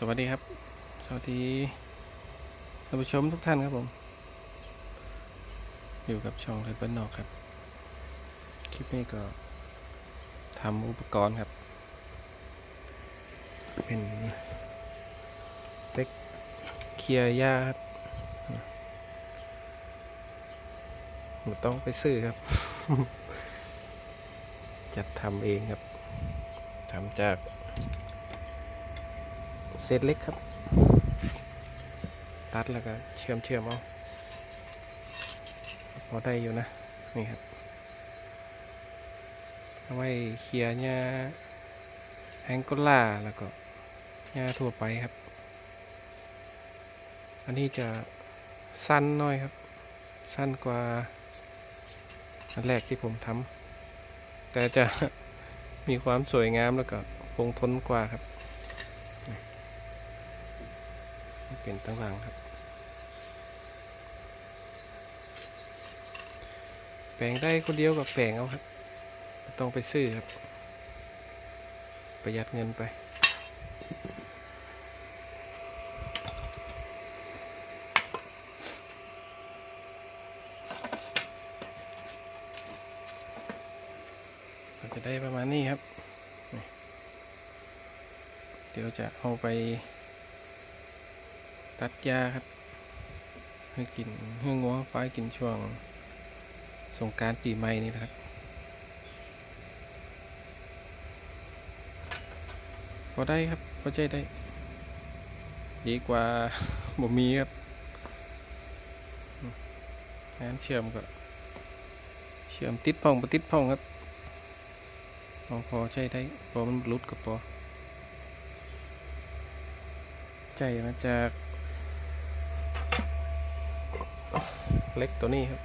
สวัสดีครับ สวัสดีท่านผู้ชมทุกท่านครับผม อยู่กับช่องไทยบ้านนอกครับ คลิปนี้ก็ทำอุปกรณ์ครับ เป็นเล็กเคลียร์หญ้าครับไม่ต้องไปซื้อครับ จัดทำเองครับทำจาก เศษเล็กครับ ตัดแล้วก็เชื่อมเชื่อมเอาพอได้อยู่นะ นี่ครับเอาไว้เคลียร์หญ้าแฮงโกล่าแล้วก็หญ้าทั่วไปครับ อันนี้จะสั้นน้อยครับ สั้นกว่าอันแรกที่ผมทำแต่จะมีความสวยงามแล้วก็คงทนกว่าครับ เป็นตั้งหลังครับ แปลงได้คนเดียวกับแปลงเอาครับ ต้องไปซื้อครับ ประหยัดเงินไปจะได้ประมาณนี้ครับ เดี๋ยวจะเอาไป ตัดหญ้าครับ ให้กินให้งัวควายกินช่วง สงการปีใหม่นี่แหละครับพอได้ครับพอใจได้ ดีกว่าบ่มีครับงานเชื่อมก็ เชื่อมติดพ่องบ่ติดพ่องครับพอพอใช้ได้พอมันหลุดก็พอใจมาจาก เล็กตัวนี้ครับ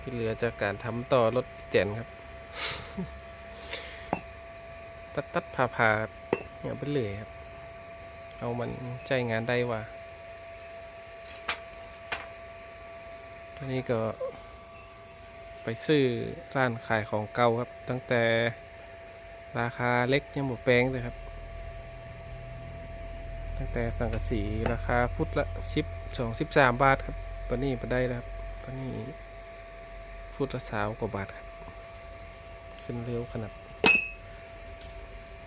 ที่เหลือจากการทำต่อรถเจนครับ ตัดตัดผ่าผ่าเนี่ยไปเลยครับ เอามันใจงานได้ว่าตัวนี้ก็ไปซื้อร้านขายของเก่าครับ ตั้งแต่ราคาเล็กยังหมดแปลงเลยครับ ตั้งแต่สังกะสีราคาฟุตละสิบ สองสิบสามบาทครับปานนี้ไปได้แล้วครับปนี้ฟุตละสาวกว่าบาทครับ ขึ้นเร็วขนาด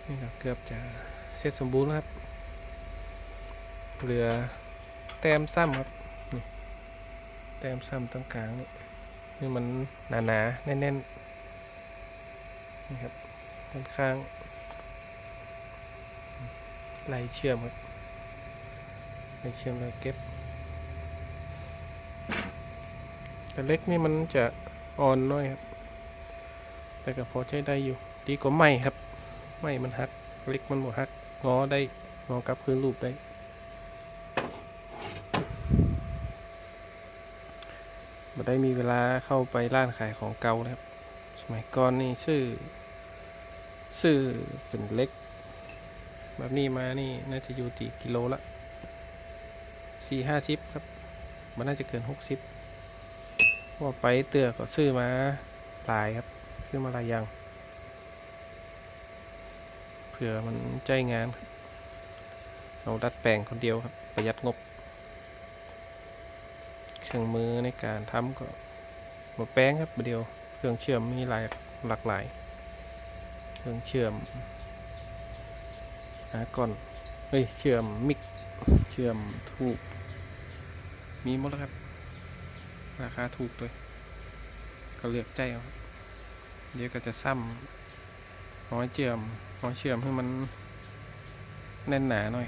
นี่ก็เกือบจะเสร็จสมบูรณ์แล้วครับ เหลือแต้มซ้ำครับนี่แต้มซ้ำตรงกลางนี่นี่มันหนาๆแน่นๆนี่ครับด้านข้างไหลเชื่อมครับไปเชื่อมเลยเก็บ แต่เล็กนี่มันจะอ่อนน้อยครับ แต่ก็พอใช้ได้อยู่ ดีกว่าไม่ครับ ไม่มันหัก เล็กมันหมดหัก งอได้ งอกลับคืนรูปได้ มาได้มีเวลาเข้าไปร้านขายของเก่านะครับ สมัยก่อนนี่ชื่อชื่อเป็นเล็ก แบบนี้มานี่น่าจะอยู่ตีกิโลละสี่ห้าสิบครับ มันน่าจะเกินหกสิบ ว่าไปเตือก็ซื้อมาหลายครับ ซื้อมาหลายอย่างเผื่อมันใจงานเราดัดแปลงคนเดียวครับประหยัดงบ เครื่องมือในการทำก็หมดแป้งครับเดียว เครื่องเชื่อมมีหลายหลากหลาย เครื่องเชื่อมหาก่อนเฮ้ยเชื่อมมิกเชื่อมถูกมีหมดแล้วครับ ราคาถูกเลยก็เลือกใจเอาเดี๋ยวก็จะซ้ำร้อยเชื่อมร้อยเชื่อมให้มันแน่นหนาหน่อย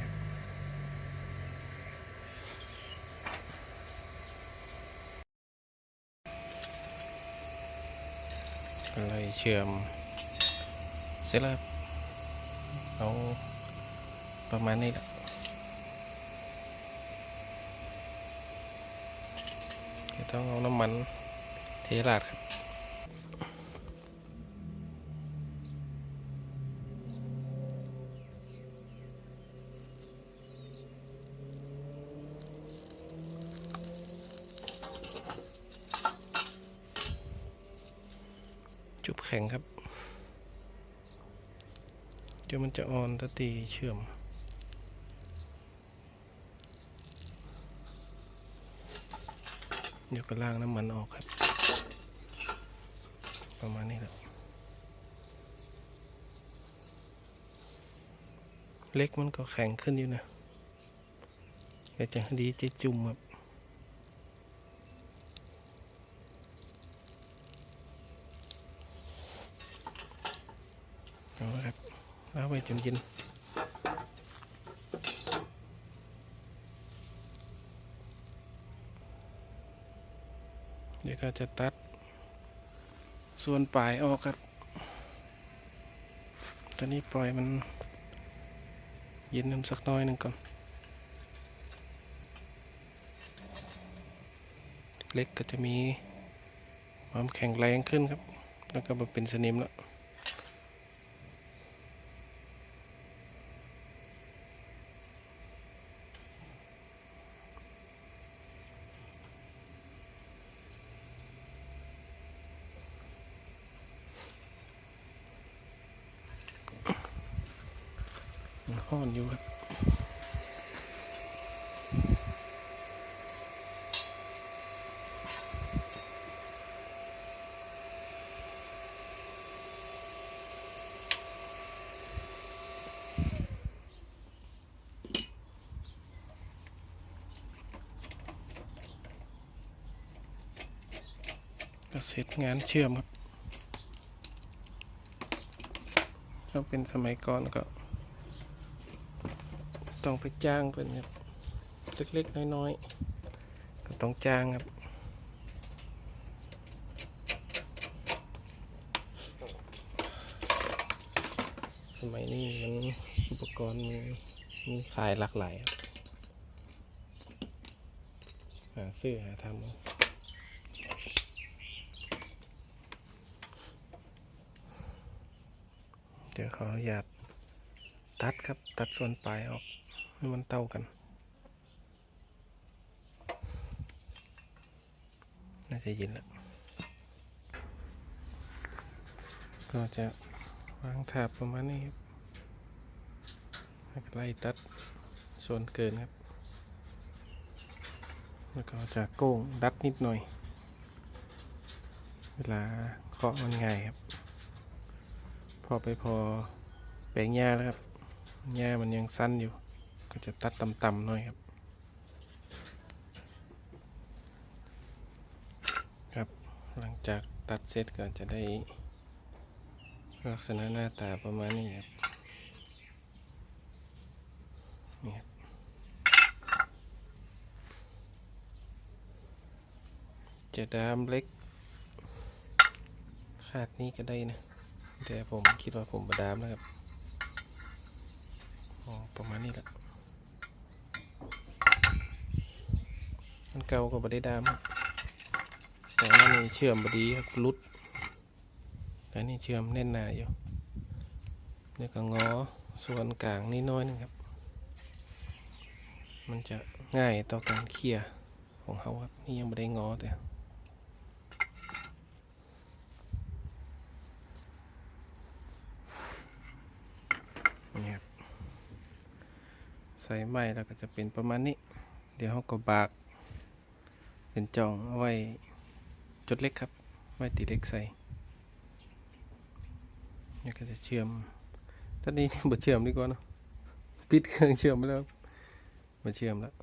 อะไรเชื่อมเสร็จแล้วเอาประมาณนี้แหละ จะ ต้องเอาน้ำมันเทราดครับจุบแข็งครับ เดี๋ยวมันจะอ่อนตะตีเชื่อม เดี๋ยวก็ล้างน้ำมันออกครับ ประมาณนี้แหละเล็กมันก็แข็งขึ้นอยู่นะแต่จะดีจะจุ่มครับเอาละครับแล้วไปจนเย็น เดี๋ยวก็จะตัด ส่วนปลายออกครับตอนนี้ปล่อยมันเย็นน้ำสักน้อยหนึ่งก่อน เล็กก็จะมีความแข็งแรงขึ้นครับ แล้วก็มาเป็นสนิมแล้ว ห้อนอยู่ครับก็เสร็จงานเชื่อมครับถ้าเป็นสมัยก่อนก็ ต้องไปจ้างเป็นครับเล็กๆน้อยๆก็ต้องจ้างครับสมัยนี้มันอุปกรณ์มีมีขายหลากหลายครับหาซื้อหาทำเอาเดี๋ยวขออนุญาต ตัดครับ ตัดส่วนปลายออกให้มันเท่ากัน น่าจะเย็นแล้วก็จะวางแถบประมาณนี้ครับไล่ตัดส่วนเกินครับ แล้วก็จะโก้งดัดนิดหน่อย เวลาเคาะมันง่ายครับ พอไปพอแปลงหญ้าแล้วครับ หญ้ามันยังสั้นอยู่ ก็จะตัดต่ำๆหน่อยครับ ครับหลังจากตัดเสร็จก็จะได้ ลักษณะหน้าตาประมาณนี้ครับนี่ครับจะดามเล็กคาดนี้ก็ได้นะ แต่ผมคิดว่าผมมาดามแล้วครับ อ๋อประมาณนี้แหละมันเก่าก็บ่ได้ดามแต่ว่านี่เชื่อมบดีครับรุดแต่นี่เชื่อมแน่นหนาอยู่นี่ก็งอส่วนกลางนิดน้อยหนึงครับ มันจะง่ายต่อการเคลียร์ของเขาครับนี่ยังไม่ได้งอแต่ นี่ครับ ใส่ไม้แล้วก็จะเป็นประมาณนี้ เดี๋ยวเขาก็บากเป็นจองเอาไว้จุดเล็กครับ ไว้ตีเล็กใส่นี่ก็จะเชื่อมตอนนี้บ่เชื่อมดีกว่าเนะปิดเครื่องเชื่อมไปแล้วมาเชื่อมแล้ว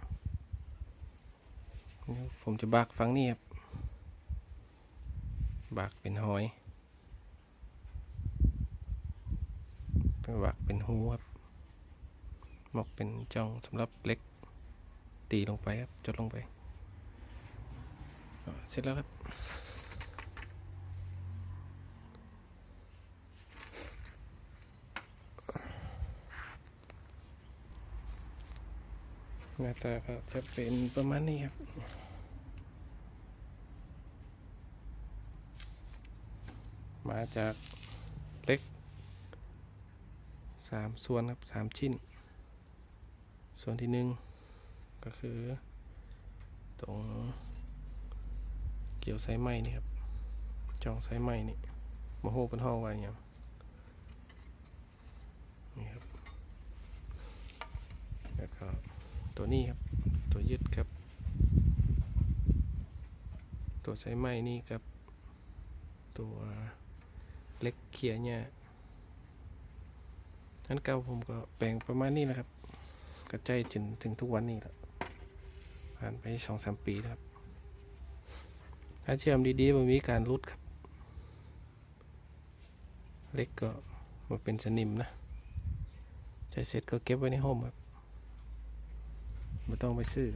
ผมจะบากฟังนี่ครับบากเป็นหอยเป็นบากเป็นหูครับ มอกเป็นจองสำหรับเล็กตีลงไปครับ จดลงไป เสร็จแล้วครับ หน้าตาก็จะเป็นประมาณนี้ครับมาจากเล็กสามส่วนครับสามชิ้น ส่วนที่หนึ่งก็คือตรงเกี่ยวไซไหมนี่ครับจองไซไหมนี่มาโหเป็นห้องไว้อย่างนี่ครับแล้วก็ตัวนี้ครับตัวยึดครับ ตัวไซไหม้นี่กับ ตัวเล็กเขียเนี่ยอันเก่าผมก็แปลงประมาณนี้นะครับ กระจายจนถึงทุกวันนี้แล้วผ่านไปสองสามปีครับถ้าเชื่อมดีๆมันมีการรุดครับ เล็กก็มาเป็นสนิมนะใช้เสร็จก็เก็บไว้ในห้องครับไม่ต้องไปซื้อ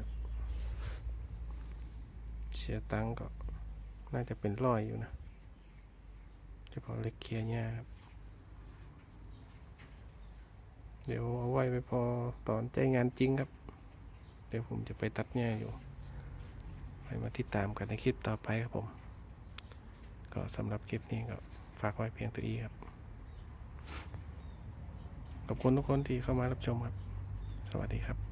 เสียตังก็น่าจะเป็นร้อยอยู่นะเฉพาะเล็กเคียร์เนี่ยครับ เดี๋ยวเอาไว้ไปพอตอนใจงานจริงครับ เดี๋ยวผมจะไปตัดเนี่ยอยู่ไปมาติดตามกันในคลิปต่อไปครับผม ก็สำหรับคลิปนี้ก็ฝากไว้เพียงตัวนี้ครับ ขอบคุณทุกคนที่เข้ามารับชมครับ สวัสดีครับ